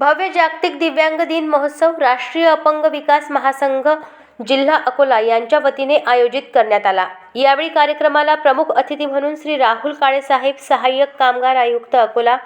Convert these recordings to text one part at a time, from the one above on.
भव्य जागतिक दिव्यांग दिन महोत्सव राष्ट्रीय अपंग विकास महासंघ जिल्हा अकोला यांच्या वतीने आयोजित करण्यात आला. यावेळी कार्यक्रमाला प्रमुख अतिथी म्हणून श्री राहुल काळेसाहेब सहाय्यक कामगार आयुक्त अकोला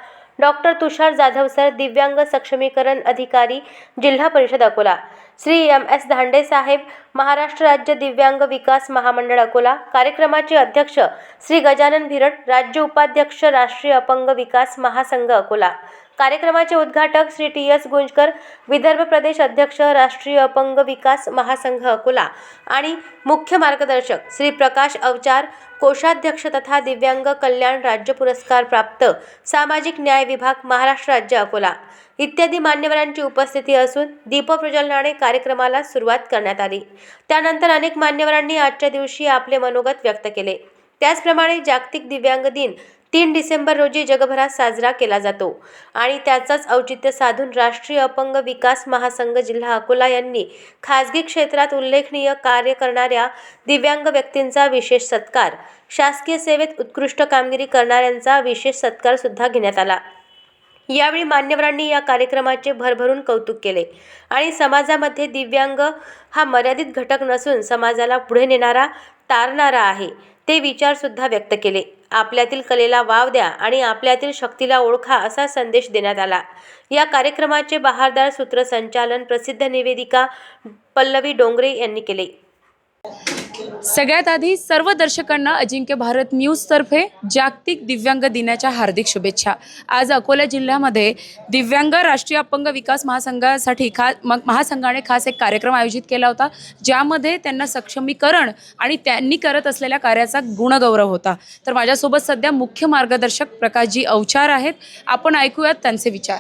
डॉक्टर तुषार जाधव सर दिव्यांग सक्षमीकरण अधिकारी जिल्हा परिषद अकोला श्री एम एस धांडे साहेब महाराष्ट्र राज्य दिव्यांग विकास महामंडळ अकोला कार्यक्रमाचे अध्यक्ष श्री गजानन भिरट राज्य उपाध्यक्ष राष्ट्रीय अपंग विकास महासंघ अकोला. कार्यक्रमाचे उद्घाटक श्री टी एस गुंजकर विदर्भ प्रदेश अध्यक्ष राष्ट्रीय अपंग विकास महासंघ अकोला आणि मुख्य मार्गदर्शक श्री प्रकाश अवचार कोषाध्यक्ष तथा दिव्यांग कल्याण राज्य पुरस्कार प्राप्त सामाजिक न्याय विभाग महाराष्ट्र राज्य अकोला इत्यादी मान्यवरांची उपस्थिती असून दीपप्रज्वलनाने कार्यक्रमाला सुरुवात करण्यात आली. त्यानंतर अनेक मान्यवरांनी आजच्या दिवशी आपले मनोगत व्यक्त केले. त्याचप्रमाणे जागतिक दिव्यांग दिन तीन डिसेंबर रोजी जगभरात साजरा केला जातो आणि त्याचाच औचित्य साधून राष्ट्रीय अपंग विकास महासंघ जिल्हा अकोला यांनी खाजगी क्षेत्रात उल्लेखनीय कार्य करणाऱ्या दिव्यांग व्यक्तींचा विशेष सत्कार शासकीय सेवेत उत्कृष्ट कामगिरी करणाऱ्यांचा विशेष सत्कार सुद्धा घेण्यात आला. यावेळी मान्यवरांनी या कार्यक्रमाचे भरभरून कौतुक केले आणि समाजामध्ये दिव्यांग हा मर्यादित घटक नसून समाजाला पुढे नेणारा तारणारा आहे ते विचारसुद्धा व्यक्त केले. आपल्यातील कलेला वाव द्या आणि आपल्यातील शक्तीला ओळखा असा संदेश देण्यात आला. या कार्यक्रमाचे बहारदार सूत्रसंचालन प्रसिद्ध निवेदिका पल्लवी डोंगरे यांनी केले. सगळ्यात आधी सर्व दर्शकांना अजिंक्य भारत न्यूजतर्फे जागतिक दिव्यांग दिनाच्या हार्दिक शुभेच्छा. आज अकोला जिल्ह्यामध्ये दिव्यांग राष्ट्रीय अपंग विकास महासंघासाठी खा मग महासंघाने खास एक कार्यक्रम आयोजित केला होता ज्यामध्ये त्यांना सक्षमीकरण आणि त्यांनी करत असलेल्या कार्याचा गुणगौरव होता. तर माझ्यासोबत सध्या मुख्य मार्गदर्शक प्रकाशजी अवचार आहेत. आपण ऐकूयात त्यांचे विचार.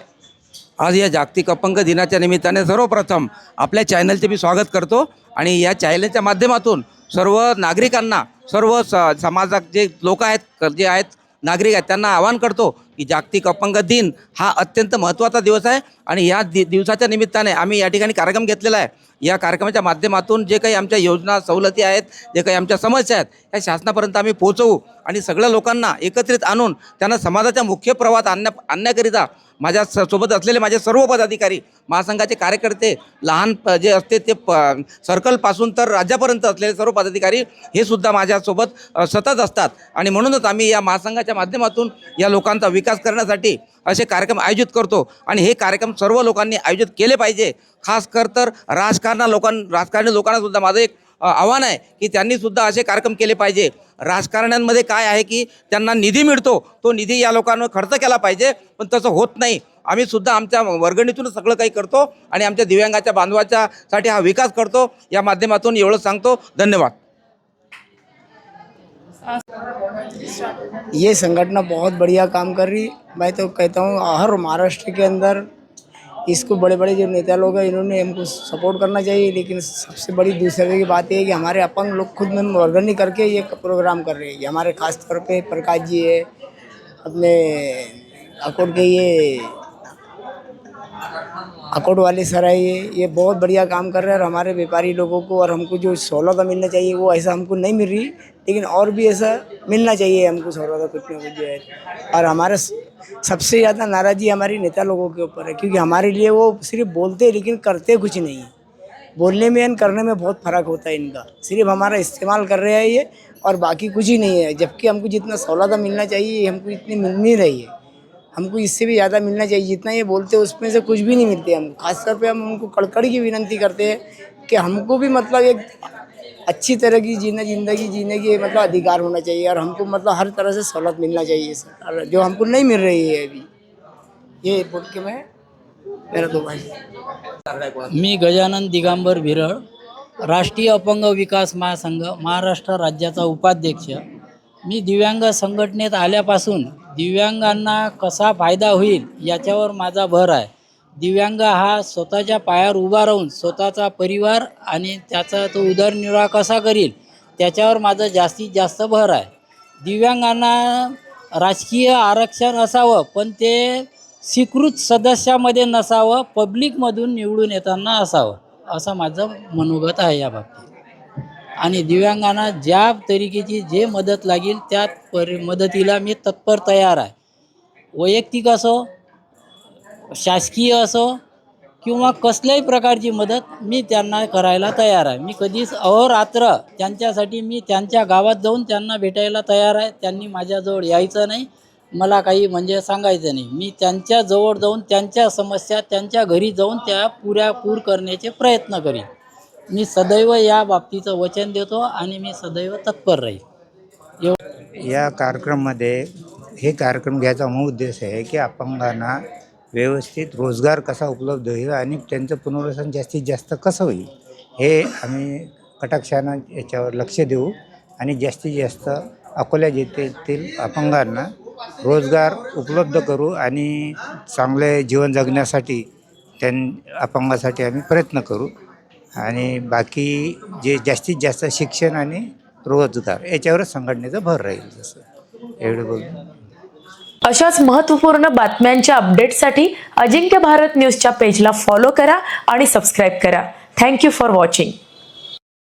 आज या जागतिक अपंग दिनाच्या निमित्ताने सर्वप्रथम आपल्या चॅनलचे मी स्वागत करतो आणि या चॅनलच्या माध्यमातून सर्व नागरिकांना सर्व स समाजात जे लोक आहेत जे आहेत नागरिक आहेत त्यांना आवाहन करतो की जागतिक अपंग दिन हा अत्यंत महत्त्वाचा दिवस आहे. आणि या दि दिवसाच्या निमित्ताने आम्ही या ठिकाणी कार्यक्रम घेतलेला आहे. या कार्यक्रमाच्या माध्यमातून जे काही आमच्या योजना सवलती आहेत जे काही आमच्या समस्या आहेत या शासनापर्यंत आम्ही पोहोचवू आणि सगळ्या लोकांना एकत्रित आणून त्यांना समाजाच्या मुख्य प्रवाहात आणण्या आणण्याकरिता माझ्या स सोबत असलेले माझे सर्व पदाधिकारी महासंघाचे कार्यकर्ते लहान प- जे असते ते प सर्कलपासून तर राज्यापर्यंत असलेले सर्व पदाधिकारी हे सुद्धा माझ्यासोबत सतत असतात. आणि म्हणूनच आम्ही या महासंघाच्या माध्यमातून या लोकांचा विकास करण्यासाठी असे कार्यक्रम आयोजित करतो. आणि हे कार्यक्रम सर्व लोकांनी आयोजित केले पाहिजे. खास कर तर राजकारणा लोकां राजकारणी लोकांनासुद्धा माझं एक आव्हान आहे की त्यांनीसुद्धा असे कार्यक्रम केले पाहिजे. राजकारण्यांमध्ये काय आहे की त्यांना निधी मिळतो. तो निधी या लोकांवर खर्च केला पाहिजे पण तसं होत नाही. आम्ही सुद्धा आमच्या वर्गणीतूनच सगळं काही करतो आणि आमच्या दिव्यांगाच्या बांधवाच्या साठी हा विकास करतो. या माध्यमातून एवढं सांगतो. धन्यवाद. ये संगठन बहुत बढ़िया काम कर रही। मैं तो कहता हूँ, हर महाराष्ट्र के अंदर इसको बड़े बड़े जो नेता लोग हैं, इन्होंने हमको सपोर्ट करना चाहिए। लेकिन सबसे बड़ी दूसरे की बात यह है कि हमारे अपंग लोग खुद में ऑर्गनी करके ये प्रोग्राम कर रहे हैं। हमारे खासतौर पर प्रकाश जी है, अपने अकोट के ये अकोट वाले सर है ये ये बहुत बढ़िया काम कर रहे हैं और हमारे व्यापारी लोगों को और हमको जो सहूलत मिलना चाहिए वो ऐसा हमको नहीं मिल रही, लेकिन और भी ऐसा मिलना चाहिए हमको सहूलत कुछ ना कुछ जो है। और हमारा सबसे ज़्यादा नाराज़गी हमारी नेता लोगों के ऊपर है, क्योंकि हमारे लिए वो सिर्फ़ बोलते लेकिन करते कुछ नहीं है। बोलने में और करने में बहुत फ़र्क होता है इनका, सिर्फ़ हमारा इस्तेमाल कर रहे हैं ये और बाकी कुछ ही नहीं है, जबकि हमको जितना सहूलत मिलना चाहिए हमको इतनी मिल नहीं रही है। हमको इससे भी ज़्यादा मिलना चाहिए। जितना ये बोलते हैं उसमें से कुछ भी नहीं मिलते हम खासतौर पे हम उनको कड़कड़ की विनती करते हैं कि हमको भी मतलब एक अच्छी तरह की जीना ज़िंदगी जीने की मतलब अधिकार होना चाहिए और हमको मतलब हर तरह से सहूलत मिलना चाहिए सर। जो हमको नहीं मिल रही है अभी ये बोल के मैं मेरा दो भाई। मी गजानन दिगंबर भिरळ राष्ट्रीय अपंग विकास महासंघ महाराष्ट्र राज्याचा उपाध्यक्ष. मी दिव्यांग संघटनेत आल्यापासून दिव्यांगांना कसा फायदा होईल याच्यावर माझा भर आहे. दिव्यांग हा स्वतःच्या पायावर उभा राहून स्वतःचा परिवार आणि त्याचा तो उदरनिर्वाह कसा करील त्याच्यावर माझं जास्तीत जास्त भर आहे. दिव्यांगांना राजकीय आरक्षण असावं पण ते स्वीकृत सदस्यामध्ये नसावं पब्लिकमधून निवडून येताना असावं असं माझं मनोगत आहे याबाबतीत आणि दिव्यांगांना ज्या तरीकेची जे मदत लागेल त्या परि मदतीला मी तत्पर तयार आहे. वैयक्तिक असो शासकीय असो किंवा कसल्याही प्रकारची मदत मी त्यांना करायला तयार आहे. मी कधीच अहोरात्र त्यांच्यासाठी मी त्यांच्या गावात जाऊन त्यांना भेटायला तयार आहे. त्यांनी माझ्याजवळ यायचं नाही. मला काही म्हणजे सांगायचं नाही. मी त्यांच्याजवळ जाऊन त्यांच्या समस्या त्यांच्या घरी जाऊन त्या पुऱ्यापूर करण्याचे प्रयत्न करीन. मी सदैव या बाबतीचं वचन देतो आणि मी सदैव तत्पर राहील. एव या कार्यक्रममध्ये हे कार्यक्रम घ्यायचा मूळ उद्देश आहे की अपंगांना व्यवस्थित रोजगार कसा उपलब्ध होईल आणि त्यांचं पुनर्वसन जास्तीत जास्त कसं होईल हे आम्ही कटाक्षानं याच्यावर लक्ष देऊ आणि जास्तीत जास्त अकोला जिल्ह्यातील अपंगांना रोजगार उपलब्ध करू आणि चांगले जीवन जगण्यासाठी त्यां अपंगासाठी आम्ही प्रयत्न करू. आणि बाकी जे जास्तीत जास्त शिक्षण आणि रोजगार याच्यावरच संघटनेचा भर राहील जसं. एवढं बोलून. अशाच महत्त्वपूर्ण बातम्यांच्या अपडेटसाठी अजिंक्य भारत न्यूजच्या पेजला फॉलो करा आणि सबस्क्राईब करा. Thank you for watching